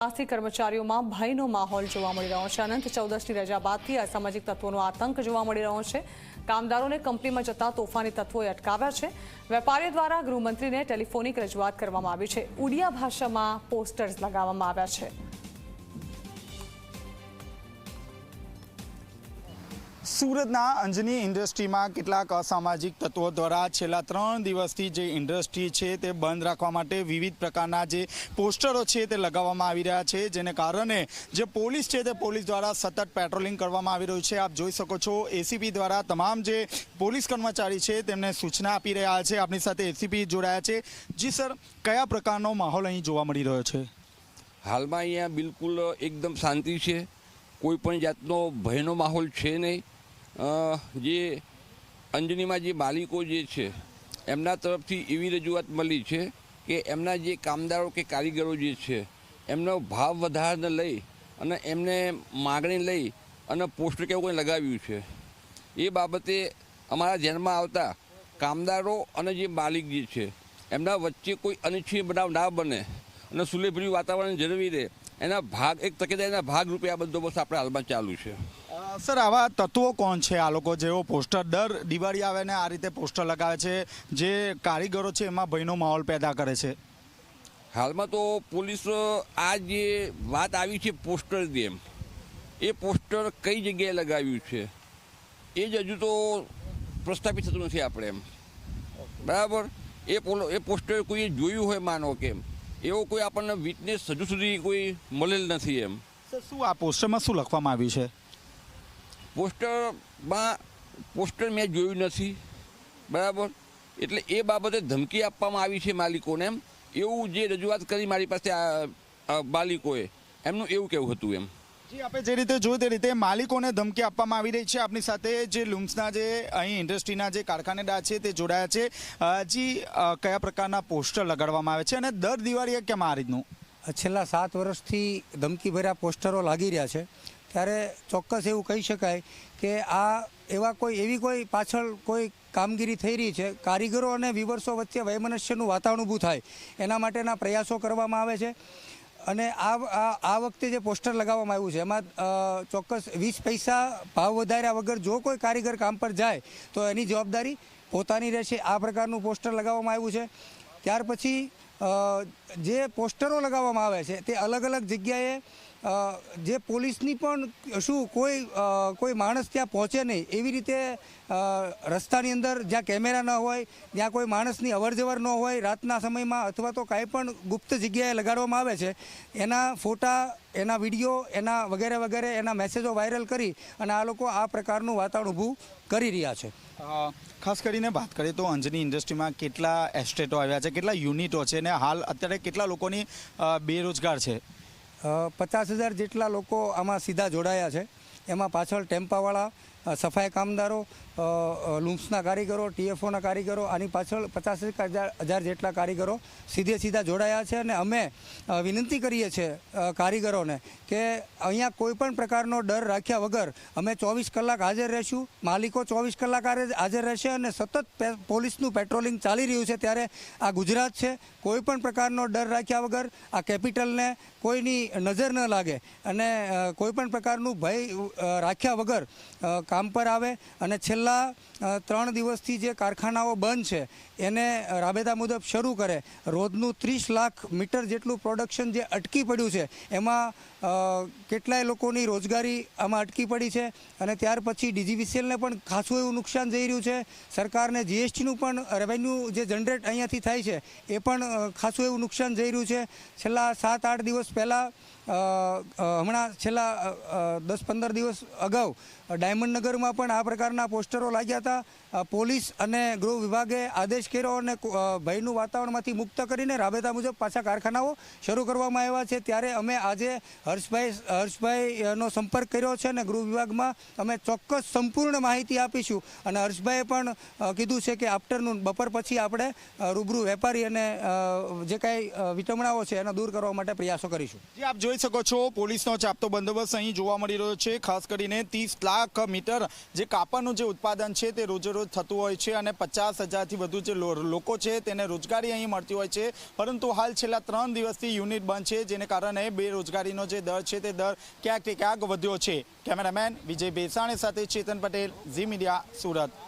આજથી કર્મચારીઓમાં ભયનો માહોલ જોવા મળી રહ્યો છે. અનંત ચૌદસની રજા બાદથી અસામાજિક તત્વોનો આતંક જોવા મળી રહ્યો છે. કામદારોને કંપનીમાં જતા તોફાની તત્વોએ અટકાવ્યા છે. વેપારીઓ દ્વારા ગૃહમંત્રીને ટેલિફોનિક રજૂઆત કરવામાં આવી છે. ઉડિયા ભાષામાં પોસ્ટર્સ લગાવવામાં આવ્યા છે. સુરતના અંજની ઇન્ડસ્ટ્રીમાં કેટલાક અસામાજિક તત્વો દ્વારા છેલ્લા ત્રણ દિવસથી જે ઇન્ડસ્ટ્રી છે તે બંધ રાખવા માટે વિવિધ પ્રકારના જે પોસ્ટરો છે તે લગાવવામાં આવી રહ્યા છે, જેને કારણે જે પોલીસ છે તે પોલીસ દ્વારા સતત પેટ્રોલિંગ કરવામાં આવી રહ્યું છે. આપ જોઈ શકો છો એસીપી દ્વારા તમામ જે પોલીસ કર્મચારી છે તેમને સૂચના આપી રહ્યા છે. આપણી સાથે એસીપી જોડાયા છે. જી સર, કયા પ્રકારનો માહોલ અહીં જોવા મળી રહ્યો છે? હાલમાં અહીંયા બિલકુલ એકદમ શાંતિ છે. કોઈ પણ જાતનો ભયનો માહોલ છે નહીં. જે અંજનીમાં જે માલિકો જે છે, એમના તરફથી એવી રજૂઆત મળી છે કે એમના જે કામદારો કે કારીગરો જે છે, એમનો ભાવ વધારાને લઈ અને એમને માગણી લઈ અને પોસ્ટર કેવું કંઈ લગાવ્યું છે. એ બાબતે અમારા ધ્યાનમાં આવતા કામદારો અને જે માલિક જે છે, એમના વચ્ચે કોઈ અનિચ્છનીય બનાવ ના બને અને સુલેભર્યું વાતાવરણ જળવી રહે. એના ભાગ, એક તકેદારીના ભાગરૂપે આ બંદોબસ્ત આપણે હાલમાં ચાલુ છે. સર આવા તત્વો કોણ છે આ લોકો જેઓ પોસ્ટર દર દિવાળી આવે ને આ રીતે પોસ્ટર લગાવે છે જે કારીગરો છે એમાં ભયનો માહોલ પેદા કરે છે? હાલમાં તો પોલીસ આ જે વાત આવી છે પોસ્ટર ગેમ એ પોસ્ટર કઈ જગ્યાએ લગાવ્યું છે? એ જ હજુ તો પ્રસ્થાપિત થતું નથી આપણે એમ. બરાબર? એ પોલો એ પોસ્ટર કોઈએ જોયું હોય માનો કે એમ. એવો કોઈ આપણને વિટનેસ હજુ સુધી કોઈ મળેલ નથી એમ. શું આ પોસ્ટરમાં શું લખવામાં આવ્યું છે? પોસ્ટરમાં પોસ્ટર મેં જોયું નથી. બરાબર? એટલે એ બાબતે ધમકી આપવામાં આવી છે માલિકોને એમ. એવું જે રજૂઆત કરી મારી પાસે આ માલિકોએ એમનું એવું કેવું હતું એમ. જી આપણે જે રીતે જોયું તે રીતે માલિકોને ધમકી આપવામાં આવી રહી છે. આપણી સાથે જે લુમ્સના જે અહીં ઇન્ડસ્ટ્રીના જે કારખાનેદાર છે તે જોડાયા છે. હજી જી કયા પ્રકારના પોસ્ટર લગાડવામાં આવે છે અને દર દિવાળીએ કેમ આ રીતનું? છેલ્લા સાત વર્ષથી ધમકીભર્યા પોસ્ટરો લાગી રહ્યા છે. ત્યારે ચોક્કસ એવું કહી શકાય કે આ એવા કોઈ, એવી કોઈ પાછળ કોઈ કામગીરી થઈ રહી છે. કારીગરો અને વિવર્સો વચ્ચે વૈમનસ્યનું વાતાવરણ ઊભું થાય, એના માટેના પ્રયાસો કરવામાં આવે છે. અને આ, આ- વખતે જે પોસ્ટર લગાવવામાં આવ્યું છે, એમાં ચોક્કસ વીસ પૈસા ભાવ વધાર્યા વગર જો કોઈ કારીગર કામ પર જાય, તો એની જવાબદારી પોતાની રહેશે. આ પ્રકારનું પોસ્ટર લગાવવામાં આવ્યું છે. ત્યાર પછી જે પોસ્ટરો લગાવવામાં આવે છે, તે અલગ અલગ જગ્યાએ જે પોલીસની પણ શું કોઈ કોઈ માણસ ત્યાં પહોંચે નહીં. એવી રીતે રસ્તાની અંદર જ્યાં કેમેરા ન હોય, જ્યાં કોઈ માણસની અવરજવર ન હોય, રાતના સમયમાં અથવા તો કાંઈ પણ ગુપ્ત જગ્યાએ લગાડવામાં આવે છે, એના ફોટા, એના વીડિયો, એના વગેરે વગેરે, એના મેસેજો વાયરલ કરી અને આ લોકો આ પ્રકારનું વાતાવરણ ઊભું કરી રહ્યા છે. ખાસ કરીને વાત કરીએ તો અંજની ઇન્ડસ્ટ્રીમાં કેટલા એસ્ટેટો આવ્યા છે, કેટલા યુનિટો છે અને હાલ અત્યારે કેટલા લોકોની બેરોજગાર છે? પચાસ હજાર જેટલા લોકો આમાં સીધા જોડાયા છે. એમાં પાછળ ટેમ્પાવાળા સફાઈ કામદારો લૂમ્સના કારીગરો, ટીએફઓના કારીગરો, આની પાછળ પચાસ હજાર જેટલા કારીગરો સીધે સીધા જોડાયા છે અને અમે વિનંતી કરીએ છીએ કારીગરોને કે અહીંયા કોઈ પણ પ્રકારનો ડર રાખ્યા વગર અમે ચોવીસ કલાક હાજર રહીશું, માલિકો ચોવીસ કલાક હાજર રહેશે અને સતત પોલીસનું પેટ્રોલિંગ ચાલી રહ્યું છે ત્યારે આ ગુજરાત છે, કોઈ પણ પ્રકારનો ડર રાખ્યા વગર આ કેપિટલને કોઈની નજર ન લાગે અને કોઈપણ કોઈ પણ પ્રકારનું ભય રાખ્યા વગર કામ પર આવે અને છેલ્લા ત્રણ દિવસથી જે કારખાનાઓ બંધ છે, એને રાબેતા મુજબ શરૂ કરે. રોજનું ત્રીસ લાખ મીટર જેટલું પ્રોડક્શન જે અટકી પડ્યું છે, એમાં કેટલાય લોકોની રોજગારી આમાં અટકી પડી છે અને ત્યાર પછી ડીજીવીસીએલને પણ ખાસું એવું નુકસાન જઈ રહ્યું છે. સરકારને જીએસટીનું પણ રેવન્યુ જે જનરેટ અહીંયાથી થાય છે, એ પણ ખાસું એવું નુકસાન જઈ રહ્યું છે. છેલ્લા સાત, આઠ દિવસ પહેલાં હમણાં છેલ્લા દસ, પંદર દિવસ અગાઉ ડાયમંડ નગરમાં પણ આ પ્રકારના પોસ્ટરો લાગ્યા હતા. પોલીસ અને ગૃહ વિભાગે આદેશ કર્યો અને ભયનું વાતાવરણમાંથી મુક્ત કરીને રાબેતા મુજબ પાછા કારખાનાઓ શરૂ કરવામાં આવ્યા છે. ત્યારે અમે આજે હર્ષભાઈ, હર્ષભાઈનો સંપર્ક કર્યો છે અને ગૃહ વિભાગમાં અમે ચોક્કસ સંપૂર્ણ માહિતી આપીશું. અને હર્ષભાઈએ પણ કીધું છે કે આફ્ટરનૂન બપોર પછી આપણે રૂબરૂ વેપારી અને જે કાંઈ વિટમણાઓ છે એનો દૂર કરવા માટે પ્રયાસો કરીશું. જે, આપ જોઈ શકો છો પોલીસનો ચાપતો બંદોબસ્ત અહીં જોવા મળી રહ્યો છે. ખાસ કરીને ત્રીસ લાખ લાખ મીટર જે કાપડનું જે ઉત્પાદન છે તે રોજે રોજ થતું હોય છે અને પચાસ હજારથી વધુ જે લોકો છે તેને રોજગારી અહીં મળતી હોય છે. પરંતુ હાલ છેલ્લા ત્રણ દિવસથી યુનિટ બંધ છે, જેને કારણે બેરોજગારીનો જે દર છે તે દર ક્યાંક ક્યાંક વધ્યો છે. કેમેરામેન વિજય બેસાણી સાથે ચેતન પટેલ, ઝી મીડિયા, સુરત.